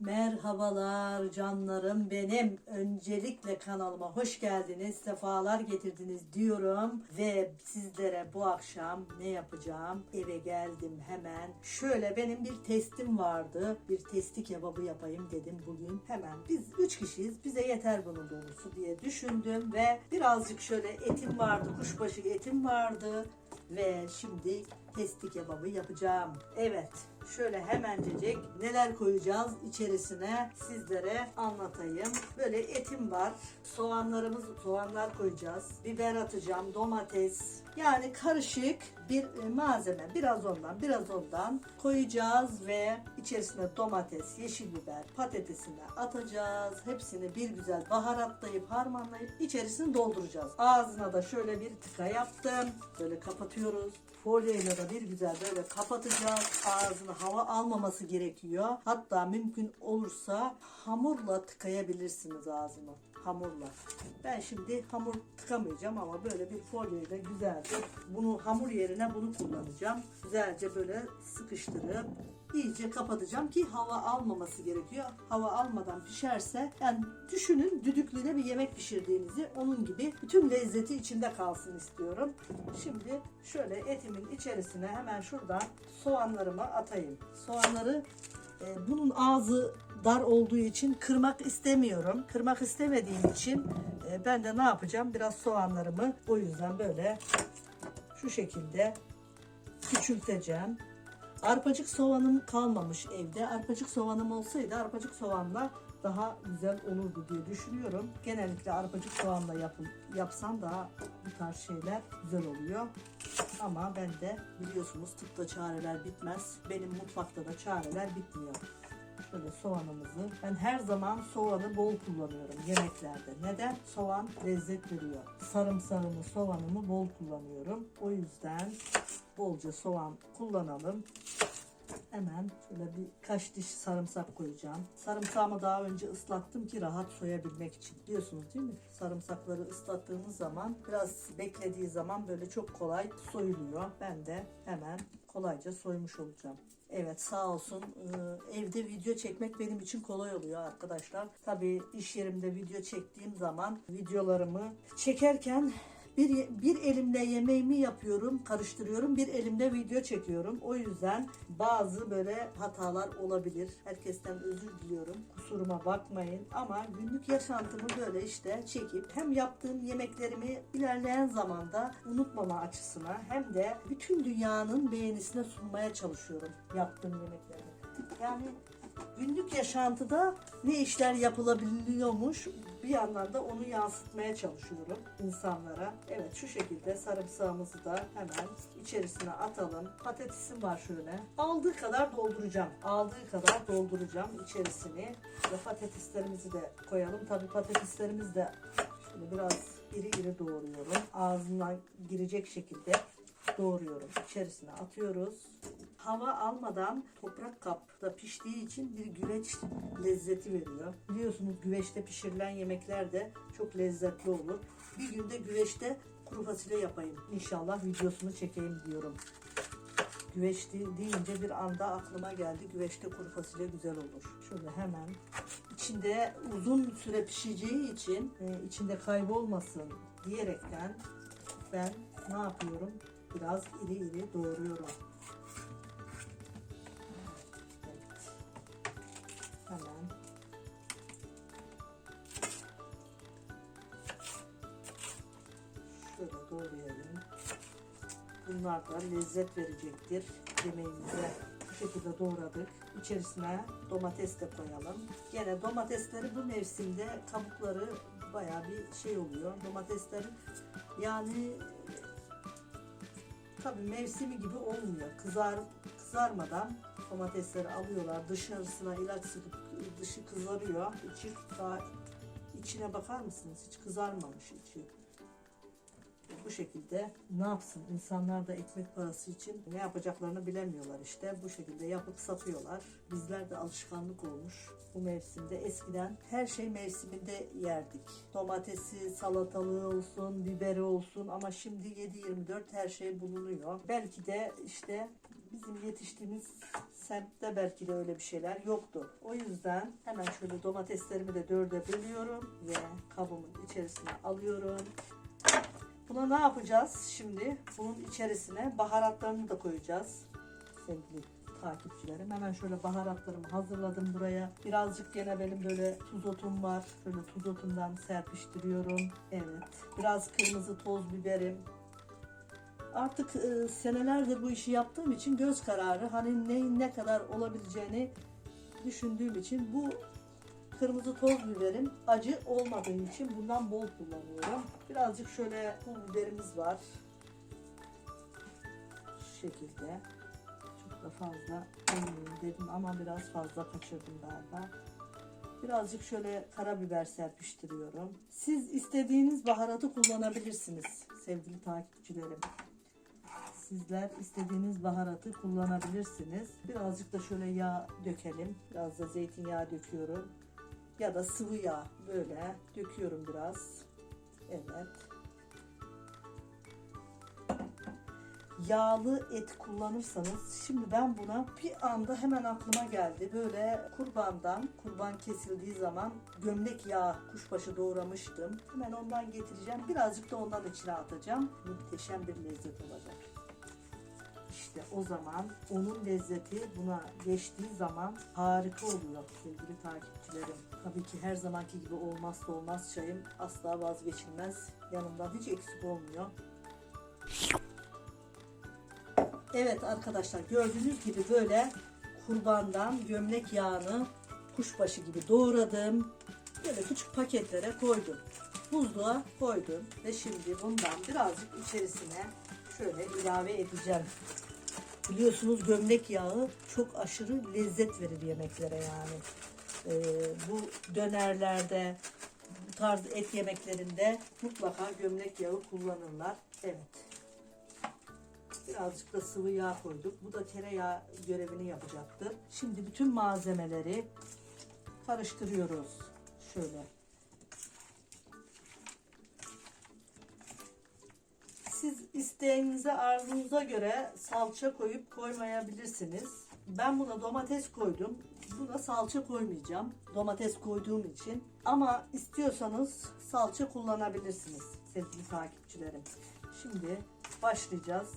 Merhabalar canlarım benim. Öncelikle kanalıma hoş geldiniz, sefalar getirdiniz diyorum ve sizlere bu akşam ne yapacağım? Eve geldim hemen. Şöyle benim bir testim vardı. Bir testi kebabı yapayım dedim bugün. Hemen biz üç kişiyiz. Bize yeter bunun dolusu diye düşündüm ve birazcık şöyle etim vardı. Kuşbaşı etim vardı ve şimdi testi kebabı yapacağım. Evet, şöyle hemencecik neler koyacağız içerisine sizlere anlatayım. Böyle etim var, soğanlarımız, soğanlar koyacağız, biber atacağım, domates. Yani karışık bir e, malzeme. Biraz ondan, biraz ondan koyacağız ve içerisine domates, yeşil biber, patatesini atacağız. Hepsini bir güzel baharatlayıp harmanlayıp içerisini dolduracağız. Ağzına da şöyle bir tıka yaptım. Böyle kapatıyoruz. Folyoyla da bir güzel böyle kapatacağız. Ağzına hava almaması gerekiyor. Hatta mümkün olursa hamurla tıkayabilirsiniz ağzını. Hamurla. Ben şimdi hamur tıkamayacağım ama böyle bir folyoyla güzelce bunu hamur yerine bunu kullanacağım. Güzelce böyle sıkıştırıp iyice kapatacağım ki hava almaması gerekiyor. Hava almadan pişerse yani düşünün düdüklüde bir yemek pişirdiğinizi onun gibi bütün lezzeti içinde kalsın istiyorum. Şimdi şöyle etimin içerisine hemen şuradan soğanlarımı atayım. Soğanları e, bunun ağzı dar olduğu için kırmak istemiyorum. Kırmak istemediğim için e, ben de ne yapacağım? Biraz soğanlarımı o yüzden böyle şu şekilde küçülteceğim. Arpacık soğanım kalmamış evde. Arpacık soğanım olsaydı arpacık soğanla daha güzel olurdu diye düşünüyorum. Genellikle arpacık soğanla yapın, yapsam daha bu tarz şeyler güzel oluyor. Ama ben de biliyorsunuz tıpta çareler bitmez. Benim mutfakta da çareler bitmiyor. Şöyle soğanımızı. Ben her zaman soğanı bol kullanıyorum yemeklerde. Neden? Soğan lezzet veriyor. Sarımsağımı, soğanımı bol kullanıyorum. O yüzden bolca soğan kullanalım. Hemen şöyle birkaç diş sarımsak koyacağım. Sarımsağımı daha önce ıslattım ki rahat soyabilmek için. Biliyorsunuz değil mi? Sarımsakları ıslattığınız zaman biraz beklediği zaman böyle çok kolay soyuluyor. Ben de hemen kolayca soymuş olacağım. Evet sağ olsun Ee, evde video çekmek benim için kolay oluyor arkadaşlar. Tabii iş yerimde video çektiğim zaman videolarımı çekerken bir, bir elimle yemeğimi yapıyorum, karıştırıyorum. Bir elimde video çekiyorum. O yüzden bazı böyle hatalar olabilir. Herkesten özür diliyorum. Kusuruma bakmayın. Ama günlük yaşantımı böyle işte çekip hem yaptığım yemeklerimi ilerleyen zamanda unutmama açısına hem de bütün dünyanın beğenisine sunmaya çalışıyorum yaptığım yemeklerimi. Yani günlük yaşantıda ne işler yapılabiliyormuş bir yandan da onu yansıtmaya çalışıyorum insanlara. Evet şu şekilde sarımsağımızı da hemen içerisine atalım. Patatesim var şöyle. Aldığı kadar dolduracağım. Aldığı kadar dolduracağım içerisini. Ve patateslerimizi de koyalım. Tabii patateslerimiz de şöyle biraz iri iri doğruyorum. Ağzından girecek şekilde doğruyorum. İçerisine atıyoruz. Hava almadan toprak kapta piştiği için bir güveç lezzeti veriyor. Biliyorsunuz güveçte pişirilen yemekler de çok lezzetli olur. Bir günde güveçte kuru fasulye yapayım. İnşallah videosunu çekeyim diyorum. Güveç de- deyince bir anda aklıma geldi. Güveçte kuru fasulye güzel olur. Şöyle hemen içinde uzun süre pişeceği için e, içinde kaybolmasın diyerekten ben ne yapıyorum? Biraz iri iri doğruyorum. Doğrayalım. Bunlar da lezzet verecektir yemeğimize. Bu şekilde doğradık. İçerisine domates de koyalım. Gene domatesleri bu mevsimde kabukları bayağı bir şey oluyor. Domateslerin yani tabii mevsimi gibi olmuyor. Kızar kızarmadan domatesleri alıyorlar. Dışarısına ilaç sıkıp dışı kızarıyor. İçi daha içine bakar mısınız? Hiç kızarmamış içi. Bu şekilde ne yapsın? İnsanlar da ekmek parası için ne yapacaklarını bilemiyorlar işte. Bu şekilde yapıp satıyorlar. Bizler de alışkanlık olmuş. Bu mevsimde eskiden her şey mevsiminde yerdik. Domatesi, salatalığı olsun, biberi olsun ama şimdi 7-24 her şey bulunuyor. Belki de işte bizim yetiştiğimiz semtte belki de öyle bir şeyler yoktu. O yüzden hemen şöyle domateslerimi de dörde bölüyorum ve kabımın içerisine alıyorum. Buna ne yapacağız şimdi? Bunun içerisine baharatlarını da koyacağız. Sevgili takipçilerim. Hemen şöyle baharatlarımı hazırladım buraya. Birazcık gene benim böyle tuz otum var. Şöyle tuz otumdan serpiştiriyorum. Evet. Biraz kırmızı toz biberim. Artık e, senelerdir bu işi yaptığım için göz kararı hani neyin ne kadar olabileceğini düşündüğüm için bu kırmızı toz biberim acı olmadığı için bundan bol kullanıyorum. Birazcık şöyle pul biberimiz var. Şu şekilde. Çok da fazla olmayayım dedim ama biraz fazla kaçırdım galiba. Birazcık şöyle karabiber serpiştiriyorum. Siz istediğiniz baharatı kullanabilirsiniz sevgili takipçilerim. Sizler istediğiniz baharatı kullanabilirsiniz. Birazcık da şöyle yağ dökelim. Biraz da zeytinyağı döküyorum. Ya da sıvı yağ böyle döküyorum biraz. Evet. yağlı et kullanırsanız şimdi ben buna bir anda hemen aklıma geldi. Böyle kurbandan kurban kesildiği zaman gömlek yağı kuşbaşı doğramıştım. Hemen ondan getireceğim. Birazcık da ondan içine atacağım. Muhteşem bir lezzet olacak. İşte o zaman onun lezzeti buna geçtiği zaman harika oluyor sevgili takipçilerim. Tabii ki her zamanki gibi olmazsa olmaz çayım asla vazgeçilmez. Yanımdan hiç eksik olmuyor. Evet arkadaşlar gördüğünüz gibi böyle kurbandan gömlek yağını kuşbaşı gibi doğradım. Böyle küçük paketlere koydum. Buzluğa koydum ve şimdi bundan birazcık içerisine şöyle ilave edeceğim. Biliyorsunuz gömlek yağı çok aşırı lezzet verir yemeklere yani. Ee, bu dönerlerde, bu tarz et yemeklerinde mutlaka gömlek yağı kullanırlar. Evet. Birazcık da sıvı yağ koyduk. Bu da tereyağı görevini yapacaktır. Şimdi bütün malzemeleri karıştırıyoruz. Şöyle. Siz isteğinize, arzunuza göre salça koyup koymayabilirsiniz. Ben buna domates koydum. Buna salça koymayacağım. Domates koyduğum için. Ama istiyorsanız salça kullanabilirsiniz sevgili takipçilerim. Şimdi başlayacağız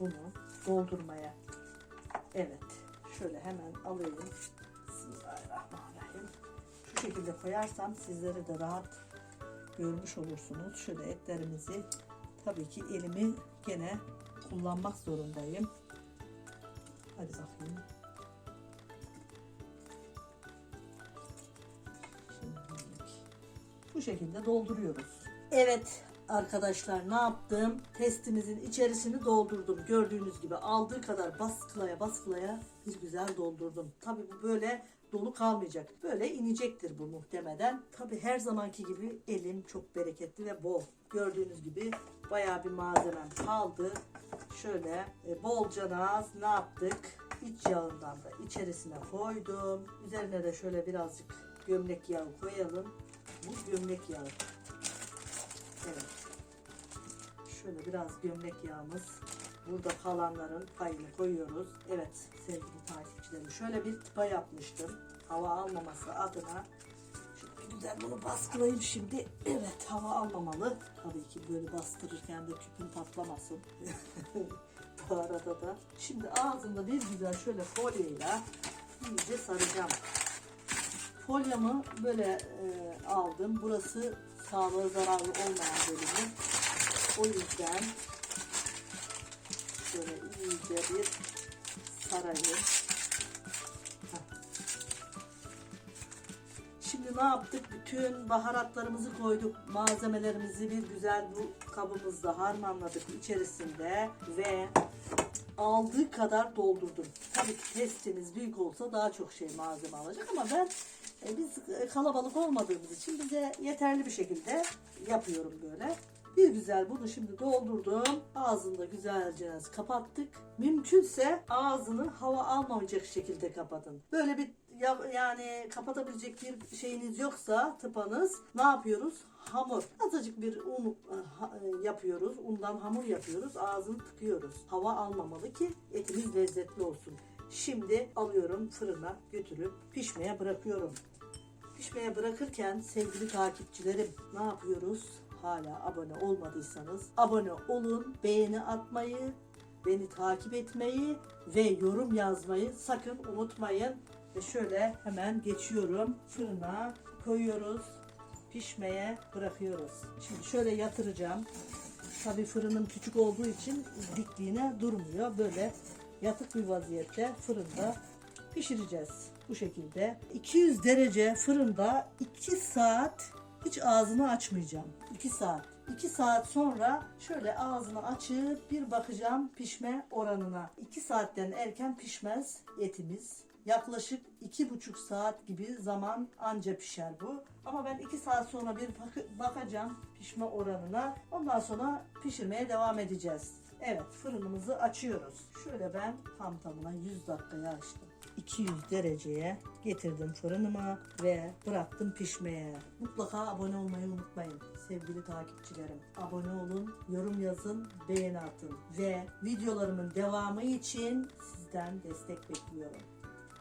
bunu doldurmaya. Evet. Şöyle hemen alayım. Bismillahirrahmanirrahim. Şu şekilde koyarsam sizlere de rahat görmüş olursunuz. Şöyle etlerimizi tabii ki elimi gene kullanmak zorundayım. Hadi bakayım. Bu şekilde dolduruyoruz. Evet arkadaşlar ne yaptım? Testimizin içerisini doldurdum. Gördüğünüz gibi aldığı kadar baskılaya baskılaya bir güzel doldurdum. Tabi bu böyle dolu kalmayacak. Böyle inecektir bu muhtemelen. Tabi her zamanki gibi elim çok bereketli ve bol. Gördüğünüz gibi bayağı bir malzemem kaldı. Şöyle e, bolca naz ne yaptık? İç yağından da içerisine koydum. Üzerine de şöyle birazcık gömlek yağı koyalım. Bu gömlek yağı. Evet. Şöyle biraz gömlek yağımız. Burada kalanların payını koyuyoruz. Evet sevgili takipçilerim. Şöyle bir tıpa yapmıştım. Hava almaması adına. Güzel bunu baskılayayım şimdi. Evet hava almamalı. Tabii ki böyle bastırırken de küpün patlamasın. Bu arada da. Şimdi ağzında bir güzel şöyle folyeyle iyice saracağım. Folyamı böyle e, aldım. Burası sağlığa zararlı olmayan bölümü. O yüzden şöyle iyice bir sarayım. Ne yaptık? Bütün baharatlarımızı koyduk. Malzemelerimizi bir güzel bu kabımızda harmanladık içerisinde ve aldığı kadar doldurdum. Tabii ki testiniz büyük olsa daha çok şey malzeme alacak ama ben e, biz e, kalabalık olmadığımız için bize yeterli bir şekilde yapıyorum böyle. Bir güzel bunu şimdi doldurdum. Ağzını da güzelce kapattık. Mümkünse ağzını hava almayacak şekilde kapatın. Böyle bir ya- yani kapatabilecek bir şeyiniz yoksa tıpanız ne yapıyoruz? Hamur. Azıcık bir un e, e, yapıyoruz. Undan hamur yapıyoruz. Ağzını tıkıyoruz. Hava almamalı ki etimiz lezzetli olsun. Şimdi alıyorum fırına götürüp pişmeye bırakıyorum. Pişmeye bırakırken sevgili takipçilerim ne yapıyoruz? Hala abone olmadıysanız abone olun, beğeni atmayı, beni takip etmeyi ve yorum yazmayı sakın unutmayın. Ve şöyle hemen geçiyorum. Fırına koyuyoruz. Pişmeye bırakıyoruz. Şimdi şöyle yatıracağım. Tabii fırınım küçük olduğu için dikliğine durmuyor. Böyle yatık bir vaziyette fırında pişireceğiz. Bu şekilde 200 derece fırında 2 saat hiç ağzını açmayacağım. 2 saat. 2 saat sonra şöyle ağzını açıp bir bakacağım pişme oranına. 2 saatten erken pişmez etimiz. Yaklaşık iki buçuk saat gibi zaman anca pişer bu. Ama ben iki saat sonra bir bak- bakacağım pişme oranına. Ondan sonra pişirmeye devam edeceğiz. Evet fırınımızı açıyoruz. Şöyle ben tam tamına 100 dakikaya açtım. 200 dereceye getirdim fırınıma ve bıraktım pişmeye. Mutlaka abone olmayı unutmayın sevgili takipçilerim. Abone olun, yorum yazın, beğeni atın ve videolarımın devamı için sizden destek bekliyorum.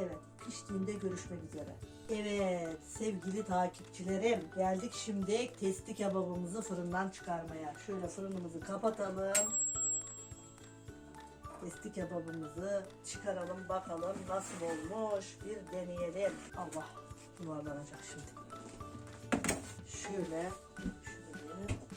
Evet, piştiğinde görüşmek üzere. Evet, sevgili takipçilerim, geldik şimdi testi kebabımızı fırından çıkarmaya. Şöyle fırınımızı kapatalım. Testi kebabımızı çıkaralım bakalım nasıl olmuş bir deneyelim. Allah yuvarlanacak şimdi. Şöyle, şöyle.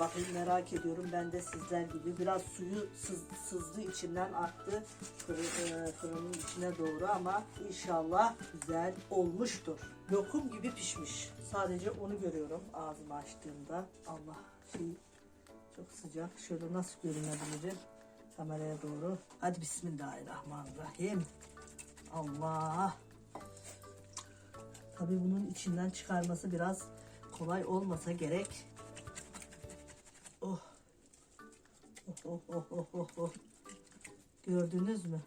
Bakın merak ediyorum ben de sizler gibi biraz suyu sız- sızdı içinden aktı fırın, e, fırının içine doğru ama inşallah güzel olmuştur. Lokum gibi pişmiş. Sadece onu görüyorum ağzımı açtığımda. Allah şey çok sıcak. Şöyle nasıl görünebilir kameraya doğru. Hadi Bismillahirrahmanirrahim. Allah. Tabii bunun içinden çıkarması biraz kolay olmasa gerek. Oh oh oh. Gördünüz mü?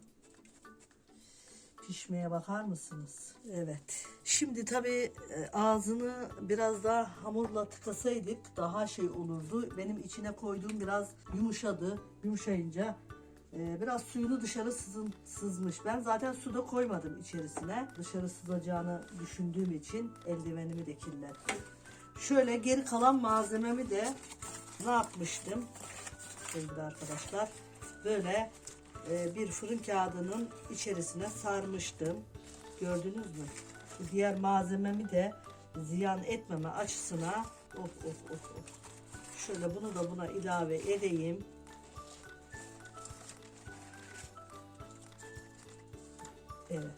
Pişmeye bakar mısınız? Evet. Şimdi tabii e, ağzını biraz daha hamurla tıkasaydık daha şey olurdu. Benim içine koyduğum biraz yumuşadı. Yumuşayınca e, biraz suyunu dışarı sızın, sızmış. Ben zaten suda koymadım içerisine. Dışarı sızacağını düşündüğüm için eldivenimi de kirlettim. Şöyle geri kalan malzememi de ne yapmıştım sevgili arkadaşlar? Böyle e, bir fırın kağıdının içerisine sarmıştım. Gördünüz mü? Diğer malzememi de ziyan etmeme açısına of of of of. Şöyle bunu da buna ilave edeyim. Evet.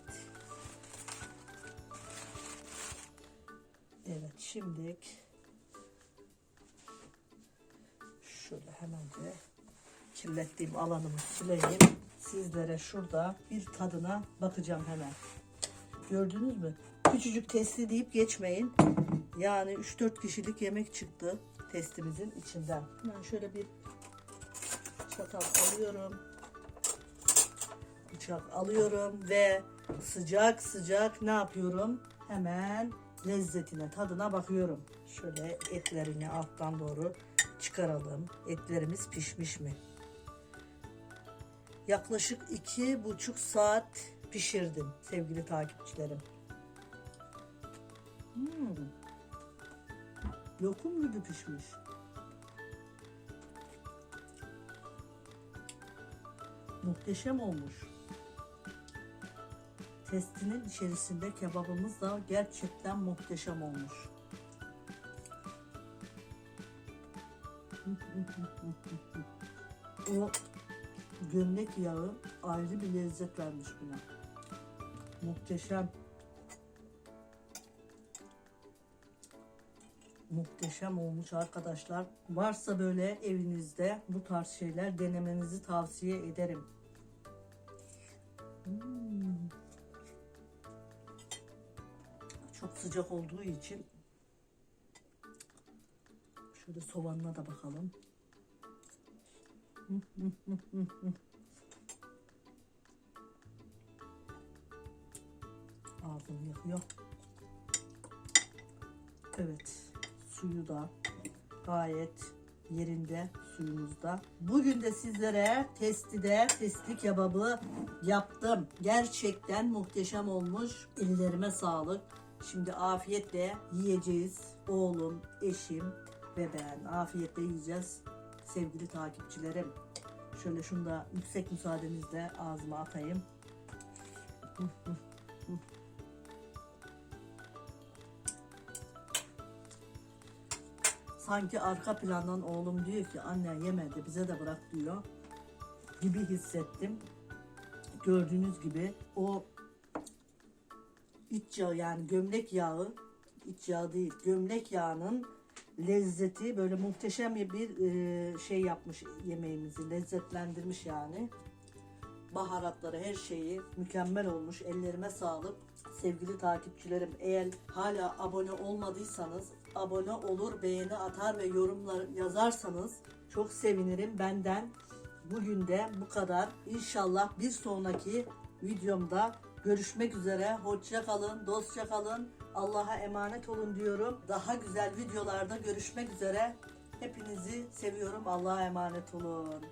Evet şimdi şöyle hemen de kirlettiğim alanımı sileyim. Sizlere şurada bir tadına bakacağım hemen. Gördünüz mü? Küçücük testi deyip geçmeyin. Yani 3-4 kişilik yemek çıktı testimizin içinden. Hemen şöyle bir çatal alıyorum. Bıçak alıyorum ve sıcak sıcak ne yapıyorum? Hemen lezzetine, tadına bakıyorum. Şöyle etlerini alttan doğru çıkaralım. Etlerimiz pişmiş mi? Yaklaşık iki buçuk saat pişirdim sevgili takipçilerim. Hmm. Lokum gibi pişmiş. Muhteşem olmuş. Testinin içerisinde kebabımız da gerçekten muhteşem olmuş. Gömlek yağı ayrı bir lezzet vermiş buna. Muhteşem. Muhteşem olmuş arkadaşlar. Varsa böyle evinizde bu tarz şeyler denemenizi tavsiye ederim. Hmm. Çok sıcak olduğu için Şöyle soğanına da bakalım. Ağzım yakıyor. Evet. Suyu da gayet yerinde suyumuzda. Bugün de sizlere testide testi kebabı yaptım. Gerçekten muhteşem olmuş. Ellerime sağlık. Şimdi afiyetle yiyeceğiz. Oğlum, eşim ve ben afiyetle yiyeceğiz. Sevgili takipçilerim. Şöyle şunu da yüksek müsaadenizle ağzıma atayım. Sanki arka plandan oğlum diyor ki anne yemedi bize de bırak diyor gibi hissettim. Gördüğünüz gibi o iç yağı yani gömlek yağı iç yağı değil gömlek yağının lezzeti böyle muhteşem bir e, şey yapmış yemeğimizi lezzetlendirmiş yani. Baharatları her şeyi mükemmel olmuş. Ellerime sağlık. Sevgili takipçilerim eğer hala abone olmadıysanız abone olur beğeni atar ve yorumlar yazarsanız çok sevinirim. Benden bugün de bu kadar. İnşallah bir sonraki videomda görüşmek üzere. Hoşça kalın dostça kalın Allah'a emanet olun diyorum. Daha güzel videolarda görüşmek üzere. Hepinizi seviyorum. Allah'a emanet olun